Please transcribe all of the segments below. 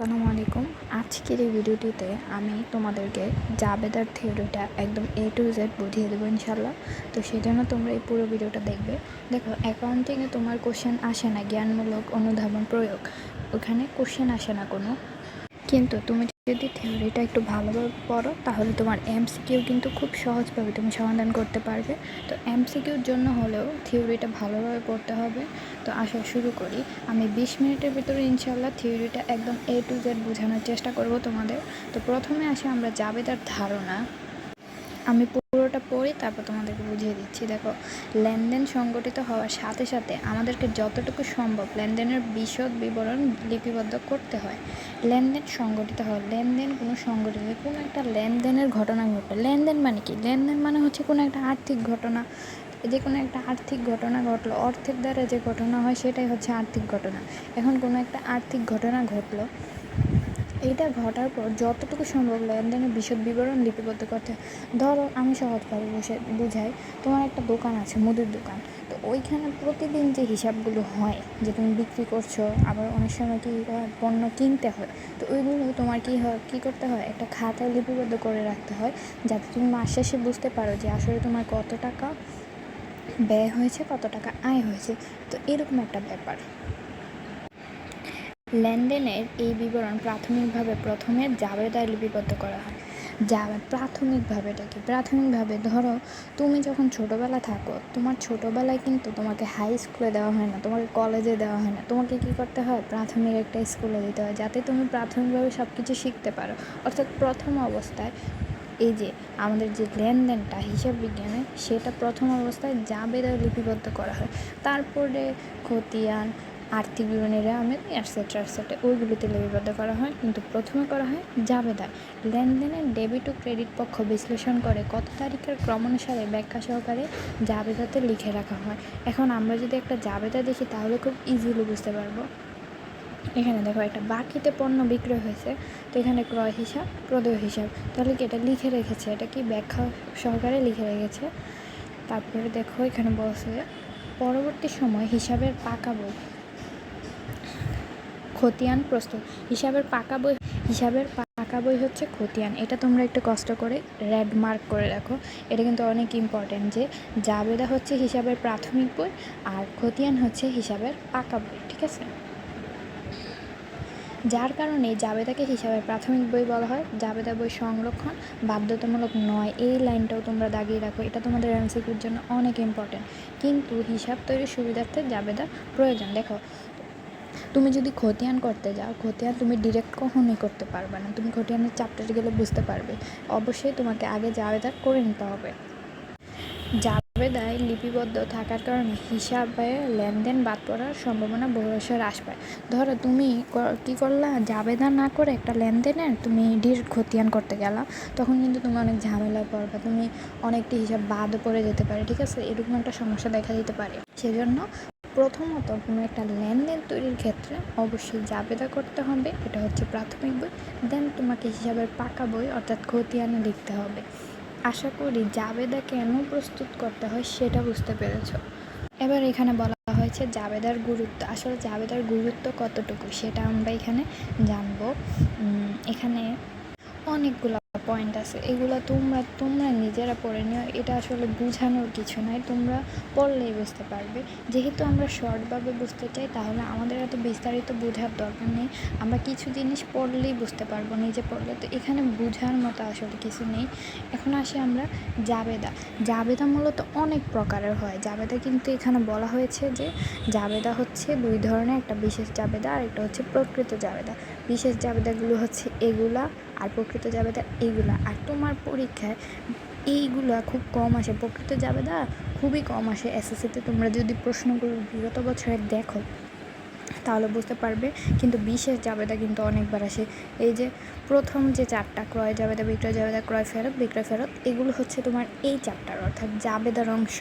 আসসালামু আলাইকুম। আজকের এই ভিডিওটিতে আমি তোমাদেরকে জাবেদার থিওরিটা একদম এ টু জেড বুঝিয়ে দেবো ইনশাল্লাহ তো সেই জন্য তোমরা এই পুরো ভিডিওটা দেখবে। দেখো অ্যাকাউন্টিংয়ে তোমার কোশ্চেন আসে না, জ্ঞানমূলক অনুধাবন প্রয়োগ। ওখানে কোশ্চেন আসে না কোনো। কিন্তু তুমি যদি থিওরিটা একটু ভালোভাবে পড়ো, তাহলে তোমার এমসিকিউ কিন্তু খুব সহজভাবে তুমি সমাধান করতে পারবে। তো এমসিকিউর জন্য হলেও থিওরিটা ভালোভাবে পড়তে হবে। তো আসা শুরু করি। আমি বিশ মিনিটের ভিতরে ইনশাল্লাহ থিওরিটা একদম এ টু জেড বোঝানোর চেষ্টা করব তোমাদের। তো প্রথমে আসে আমরা জাবেদার ধারণা। আমি পুরোটা পড়ি, তারপর তোমাদেরকে বুঝিয়ে দিচ্ছি। দেখো, লেনদেন সংগঠিত হওয়ার সাথে সাথে আমাদেরকে যতটুকু সম্ভব লেনদেনের বিশদ বিবরণ লিপিবদ্ধ করতে হয়। লেনদেন সংগঠিত হয় লেনদেন কোনো সংগঠিত, কোনো একটা লেনদেনের ঘটনা ঘটে। লেনদেন মানে কি? লেনদেন মানে হচ্ছে কোনো একটা আর্থিক ঘটনা। যে কোনো একটা আর্থিক ঘটনা ঘটলো, অর্থের দ্বারা যে ঘটনা হয় সেটাই হচ্ছে আর্থিক ঘটনা। এখন কোনো একটা আর্থিক ঘটনা ঘটলো এইটা ঘটার পর যতটুকু সম্ভব লেনদেনের বিশদ বিবরণ লিপিবদ্ধ করতে। ধরো, আমি সহজভাবে বসে বুঝাই, তোমার একটা দোকান আছে, মুদির দোকান। তো ওইখানে প্রতিদিন যে হিসাবগুলো হয়, যে তুমি বিক্রি করছ, আবার অনেক সময় কী পণ্য কিনতে হয়, তো ওইগুলো তোমার কী হয়, কী করতে হয়, একটা খাতায় লিপিবদ্ধ করে রাখতে হয়, যাতে তুমি মাস শেষে বুঝতে পারো যে আসলে তোমার কত টাকা ব্যয় হয়েছে, কত টাকা আয় হয়েছে। তো এরকম একটা ব্যাপার। লেনদেনের এই বিবরণ প্রাথমিকভাবে প্রথমে জাবেদায় লিপিবদ্ধ করা হয়। যাবে প্রাথমিকভাবে এটা কি? প্রাথমিকভাবে ধরো তুমি যখন ছোটোবেলা থাকো, তোমার ছোটোবেলায় কিন্তু তোমাকে হাই স্কুলে দেওয়া হয় না, তোমাকে কলেজে দেওয়া হয় না। তোমাকে কী করতে হয়? প্রাথমিক একটা স্কুলে দিতে হয় যাতে তুমি প্রাথমিকভাবে সব কিছু শিখতে পারো। অর্থাৎ প্রথম অবস্থায় এই যে আমাদের যে লেনদেনটা, হিসাব বিজ্ঞানে সেটা প্রথম অবস্থায় জাবেদায় লিপিবদ্ধ করা হয়। তারপরে খতিয়ান আর্থিক বিবরণীরা আমেদ অ্যাটসেট্রা অ্যাটসেট্রা ওইগুলিতে লিপিবদ্ধ করা হয়, কিন্তু প্রথমে করা হয় জাবেদায় লেনদেনের ডেবিট ও ক্রেডিট পক্ষ বিশ্লেষণ করে কত তারিখের ক্রমানুসারে ব্যাখ্যা সহকারে জাবেদাতে লিখে রাখা হয়। এখন আমরা যদি একটা জাবেদা দেখি, তাহলে খুব ইজিলি বুঝতে পারব। এখানে দেখো, একটা বাকিতে পণ্য বিক্রয় হয়েছে, তো এখানে ক্রয় হিসাব, প্রদেয় হিসাব। তাহলে কি এটা লিখে রেখেছে? এটা কি ব্যাখ্যা সহকারে লিখে রেখেছে? তারপরে দেখো, এখানে বলছে পরবর্তী সময় হিসাবের পাকা বই। খতিয়ান প্রস্তুত। হিসাবের পাকা বই হিসাবের পাকা বই হচ্ছে খতিয়ান। এটা তোমরা একটু কষ্ট করে রেড মার্ক করে রাখো। এটা কিন্তু অনেক ইম্পর্টেন্ট যে জাবেদা হচ্ছে হিসাবের প্রাথমিক বই আর খতিয়ান হচ্ছে হিসাবের পাকা বই, ঠিক আছে? যার কারণে জাবেদাকে হিসাবের প্রাথমিক বই বলা হয়। জাবেদা বই সংরক্ষণ, বাধ্যতামূলক নয়। এই লাইনটাও তোমরা দাগিয়ে রাখো। এটা তোমাদের এমসিকিউর জন্য অনেক ইম্পর্টেন্ট কিন্তু হিসাব তৈরির সুবিধার্থে জাবেদা প্রয়োজন। দেখো তুমি যদি খতিয়ান করতে যাও, খতিয়ান তুমি ডিরেক্ট কখনোই করতে পারবে না। তুমি খতিয়ানের চ্যাপ্টারে গেলে বুঝতে পারবে। অবশ্যই তোমাকে আগে জাবেদা করে নিতে হবে। জাবেদায় লিপিবদ্ধ থাকার কারণে হিসাবে লেনদেন বাদ পড়ার সম্ভাবনা বহুরসে হ্রাস পায়। ধরো তুমি কী করলা? জাবেদা না করে একটা লেনদেনের তুমি ডির খতিয়ান করতে গেলা। তখন কিন্তু তুমি অনেক ঝামেলা পড়বে। তুমি অনেকটি হিসাব বাদ পড়ে যেতে পারে, ঠিক আছে? এরকম একটা সমস্যা দেখা দিতে পারে। সেজন্য প্রথমত কোনো একটা লেনদেন তৈরির ক্ষেত্রে অবশ্যই জাবেদা করতে হবে, এটা হচ্ছে প্রাথমিক বই। দেন তোমাকে হিসাবের পাকা বই অর্থাৎ খতিয়ানে লিখতে হবে। আশা করি জাবেদা কেন প্রস্তুত করতে হয় সেটা বুঝতে পেরেছ। এবার এখানে বলা হয়েছে জাবেদার গুরুত্ব, আসলে জাবেদার গুরুত্ব কতটুকু সেটা আমরা এখানে জানব। এখানে অনেকগুলো পয়েন্ট আছে। এগুলো তোমরা তোমরা নিজেরা পড়ে নিও। এটা আসলে বোঝানোর কিছু নয় তোমরা পড়লেই বুঝতে পারবে। যেহেতু আমরা শর্টভাবে বুঝতে চাই, তাহলে আমাদের এত বিস্তারিত বোঝার দরকার নেই। আমরা কিছু জিনিস পড়লেই বুঝতে পারব নিজে পড়লে। তো এখানে বোঝার মতো আসলে কিছু নেই। এখন আসি আমরা জাবেদা। জাবেদা মূলত অনেক প্রকারের হয়। জাবেদা কিন্তু এখানে বলা হয়েছে যে, জাবেদা হচ্ছে দুই ধরনের। একটা বিশেষ জাবেদা আর একটা হচ্ছে প্রকৃত জাবেদা। বিশেষ জাবেদাগুলো হচ্ছে এগুলা আর প্রকৃত জাবেদা এইগুলা আর তোমার পরীক্ষায় এইগুলা খুব কম আসে। প্রকৃত জাবেদা খুবই কম আসে। এসএসসিতে তোমরা যদি প্রশ্নগুলো বিগত বছরে দেখো তাহলে বুঝতে পারবে। কিন্তু বিশেষ জাবেদা কিন্তু অনেকবার আসে। এই যে প্রথম যে চারটা ক্রয় জাবেদা, বিক্রয় জাবেদা, ক্রয় ফেরত, বিক্রয় ফেরত, এগুলো হচ্ছে তোমার এই চ্যাপ্টার অর্থাৎ জাবেদার অংশ,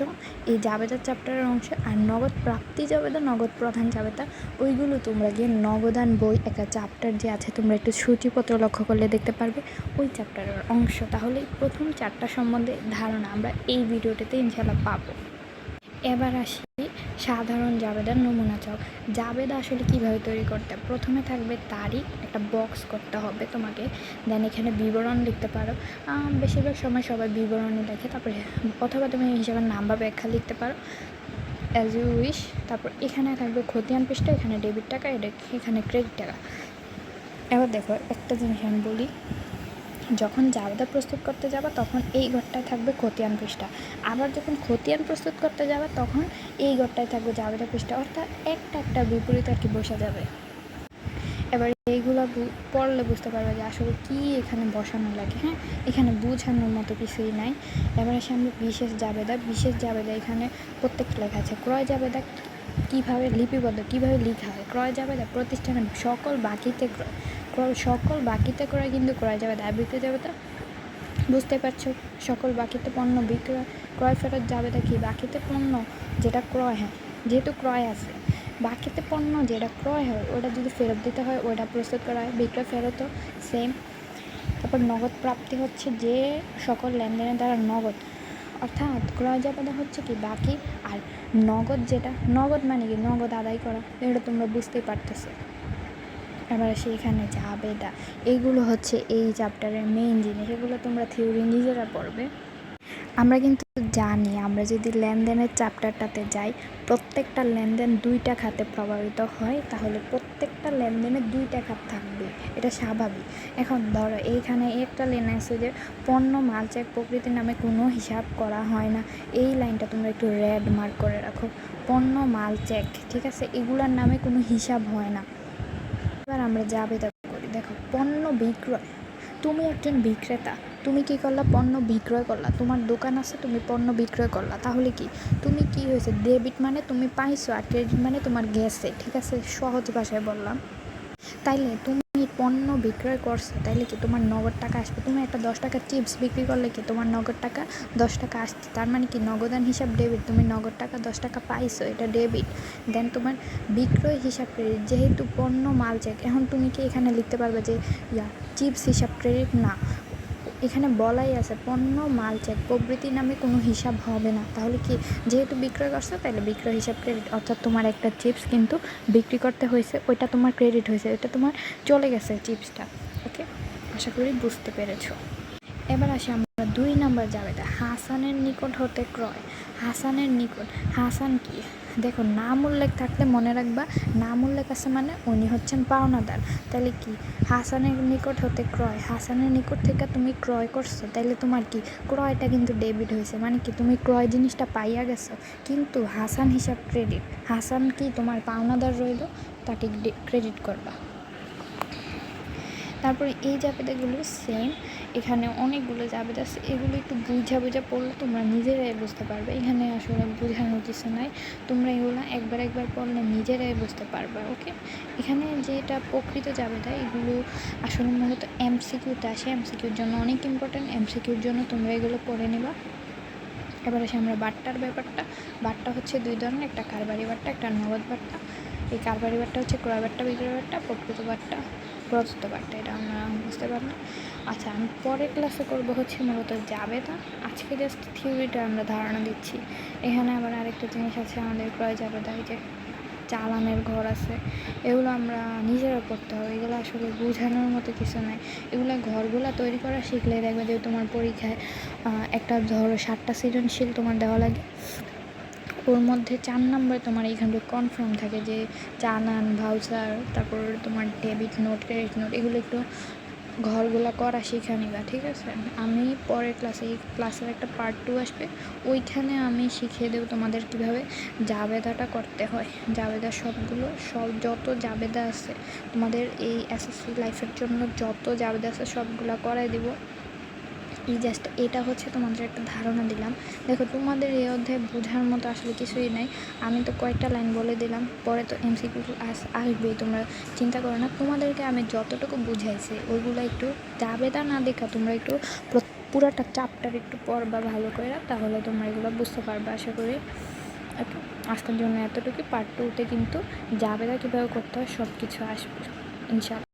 এই জাবেদার চ্যাপ্টারের অংশ আর নগদ প্রাপ্তি জাবেদা, নগদ প্রধান জাবেদা, ওইগুলো তোমরা গিয়ে নগদান বই একটা চ্যাপ্টার যে আছে, তোমরা একটু সূচিপত্র লক্ষ্য করলে দেখতে পারবে। ওই চ্যাপ্টারের অংশ। তাহলে প্রথম চারটা সম্বন্ধে ধারণা আমরা এই ভিডিওটিতে ইনশাল্লাহ পাবো। এবার আসি সাধারণ জাবেদার নমুনা চাও। জাবেদা আসলে কীভাবে তৈরি করতে? প্রথমে থাকবে তারিখ, একটা বক্স করতে হবে তোমাকে। দেন এখানে বিবরণ লিখতে পারো। বেশিরভাগ সময় সবাই বিবরণই লেখে। তারপরে, অথবা তুমি হিসাবে নাম বা ব্যাখ্যা লিখতে পারো। অ্যাজ ইউ উইশ তারপর এখানে থাকবে খতিয়ান পৃষ্ঠা, এখানে ডেবিট টাকা, এটা এখানে ক্রেডিট টাকা। এবার দেখো একটা জিনিস আমি বলি। যখন জাবেদা প্রস্তুত করতে যাবা, তখন এই ঘরটায় থাকবে খতিয়ান পৃষ্ঠা। আবার যখন খতিয়ান প্রস্তুত করতে যাবা, তখন এই ঘরটায় থাকবে জাবেদা পৃষ্ঠা। অর্থাৎ একটা একটা বিপরীত আর কি বসা যাবে। এবার এইগুলো পড়লে বুঝতে পারবে যে আসলে কি এখানে বসানো লাগে হ্যাঁ? এখানে বোঝানোর মতো কিছুই নাই। এবার আসে আমরা বিশেষ জাবেদা। বিশেষ জাবেদা এখানে প্রত্যেকটা লেখা আছে। ক্রয় জাবেদা কীভাবে লিপিবদ্ধ, কীভাবে লেখা হয়? ক্রয় জাবেদা প্রতিষ্ঠানের সকল বাকিতে ক্রয় ক্রয় সকল বাকিতে ক্রয় কিন্তু ক্রয় জাবেদা আর বিক্রয় জাবেদা বুঝতে পারছ? সকল বাকিতে পণ্য বিক্রয় ক্রয় ফেরত জাবেদা কি? বাকিতে পণ্য যেটা ক্রয় হ্যাঁ যেহেতু ক্রয় আছে, বাকিতে পণ্য যেটা ক্রয় হয়, ওটা যদি ফেরত দিতে হয়, ওটা প্রস্তুত করা হয়, বিক্রয় ফেরতও সেম তারপর নগদ প্রাপ্তি হচ্ছে যে সকল লেনদেনের দ্বারা নগদ। অর্থাৎ ক্রয় জাবেদা হচ্ছে কি? বাকি আর নগদ যেটা, নগদ মানে কি? নগদ আদায় করা, এটা তোমরা বুঝতেই পারতেছো। এবার সেখানে জাবেদা এইগুলো হচ্ছে এই চ্যাপ্টারের মেইন জিনিস। এগুলো তোমরা থিওরি নিজেরা পড়বে। আমরা কিন্তু জানি, আমরা যদি লেনদেনের চ্যাপ্টারটাতে যাই, প্রত্যেকটা লেনদেন দুইটা খাতে প্রভাবিত হয়, তাহলে প্রত্যেকটা লেনদেনে দুইটা খাত থাকবে। এটা স্বাভাবিক। এখন ধরো, এইখানে একটা লেন আছে যে, পণ্য মাল চেক প্রকৃতির নামে কোনো হিসাব করা হয় না। এই লাইনটা তোমরা একটু রেড মার্ক করে রাখো। পণ্য মাল চেক ঠিক আছে? এগুলার নামে কোনো হিসাব হয় না। এবার আমরা যা বেদা করি। দেখো, পণ্য বিক্রয়। তুমি একজন বিক্রেতা। তুমি কি করলা? পণ্য বিক্রয় করলা। তোমার দোকান আছে, তুমি পণ্য বিক্রয় করলা। তাহলে কি? তুমি কি হয়েছে? ডেবিট মানে তুমি পাইছো, আর ক্রেডিট মানে তোমার গেছে। ঠিক আছে? সহজ ভাষায় বললাম। তাইলে তুমি পণ্য বিক্রয় করছ, তাইলে কি তোমার নগদ টাকা আসবে? তুমি একটা দশ টাকার চিপস বিক্রি করলে কি তোমার নগদ টাকা দশ টাকা আসছে? তার মানে কি নগদান হিসাব ডেবিট তুমি নগদ টাকা দশ টাকা পাইছো, এটা ডেবিট দেন তোমার বিক্রয় হিসাব ক্রেডিট যেহেতু পণ্য মাল চেক এখন তুমি কি এখানে লিখতে পারবে যে, ইয়া চিপস হিসাব ক্রেডিট না। এখানে বলাই আছে, পণ্য মাল চেক প্রবৃতি নামে কোনো হিসাব হবে না। তাহলে কি, যেহেতু বিক্রয় করছ, তাহলে বিক্রয় হিসাব ক্রেডিট অর্থাৎ তোমার একটা চিপস কিন্তু বিক্রি করতে হয়েছে, ওইটা তোমার ক্রেডিট হয়েছে, ওইটা তোমার চলে গেছে চিপসটা ওকে আশা করি বুঝতে পেরেছ। এবার আসি আমরা দুই নাম্বার যাবে হাসানের নিকট হতে ক্রয়। হাসানের নিকট। হাসান কি? দেখো নাম উল্লেখ থাকলে মনে রাখবা নাম উল্লেখ আছে মানে উনি হচ্ছেন পাওনাদার। তাহলে কি? হাসানের নিকট হতে ক্রয়। হাসানের নিকট থেকে তুমি ক্রয় করছ তাহলে তোমার কি? ক্রয়টা কিন্তু ডেবিট হয়েছে। মানে কি? তুমি ক্রয় জিনিসটা পাইয়া গেছো। কিন্তু হাসান হিসাব ক্রেডিট। হাসান কি তোমার পাওনাদার রইল? তাকে ক্রেডিট করবা। তারপরে এই জাবেদাগুলো সেম এখানে অনেকগুলো জাবেদা আছে, এগুলো একটু বুঝা বুঝা পড়লে তোমরা নিজেরাই বুঝতে পারবে। এখানে আসলে বোঝানোর কিছু নাই, তোমরা এগুলো একবার একবার পড়লে নিজেরাই বুঝতে পারবে, ওকে? এখানে যেটা প্রকৃত জাবেদা এগুলো আসলে মূলত এমসিকিউতে আসে। এমসিকিউর জন্য অনেক ইম্পর্ট্যান্ট এমসিকিউর জন্য তোমরা এগুলো পড়ে নেবা। এবার আসে আমরা বাট্টার ব্যাপারটা। বাট্টা হচ্ছে দুই ধরনের, একটা কারবারি বাট্টা, একটা নগদ বাট্টা। এই কারবারি বাট্টা হচ্ছে ক্রয় বাট্টা, বিক্রয় বাট্টা, প্রকৃত বাট্টা, প্রদত্ত বাট্টা, এটা আমরা বুঝতে পারলাম। আচ্ছা আমি পরের ক্লাসে করব হচ্ছে মূলত জাবেদা। আজকে জাস্ট থিওরিটা আমরা ধারণা দিচ্ছি। এখানে আবার আরেকটা জিনিস আছে আমাদের ক্রয় জাবেদা, এই যে চালানের ঘর আছে, এগুলো আমরা নিজেরা করতে হবে। এগুলো আসলে বোঝানোর মতো কিছু নয় এগুলো ঘরগুলো তৈরি করা শিখলে দেখবে যে তোমার পরীক্ষায় একটা ধরো সাতটা সৃজনশীল তোমার দেওয়া লাগে। ওর মধ্যে চার নম্বরে তোমার এইখানে কনফার্ম থাকে যে চালান ভাউচার তারপর তোমার ডেবিট নোট ক্রেডিট নোট এগুলো একটু ঘরগুলো করা শিখে নিবা, ঠিক আছে? আমি পরের ক্লাসে এই ক্লাসের একটা পার্ট টু আসবে, ওইখানে আমি শিখিয়ে দেবো তোমাদের কীভাবে জাবেদাটা করতে হয়। জাবেদা সবগুলো, সব যত জাবেদা আছে, তোমাদের এই এসএসসি লাইফের জন্য যত জাবেদা আছে, সবগুলো করাই দেবো। এই জাস্ট এটা হচ্ছে তোমাদের একটা ধারণা দিলাম। দেখো, তোমাদের এই অধ্যায় বোঝার মতো আসলে কিছুই নাই। আমি তো কয়েকটা লাইন বলে দিলাম, পরে তো এমসিকিউ আস আসবেই, তোমরা চিন্তা করো না। তোমাদেরকে আমি যতটুকু বুঝাইছি, ওইগুলো একটু যাবে তা না দেখা, তোমরা একটু প্র- পুরাটা চাপটার একটু পড়বা ভালো করে তাহলে তোমরা এগুলো বুঝতে পারবে, আশা করি। আজকের জন্য এতটুকু পার্ট টুতে কিন্তু জাবেদা কীভাবে করতে হয় সব কিছু আসবে ইনশাল্লাহ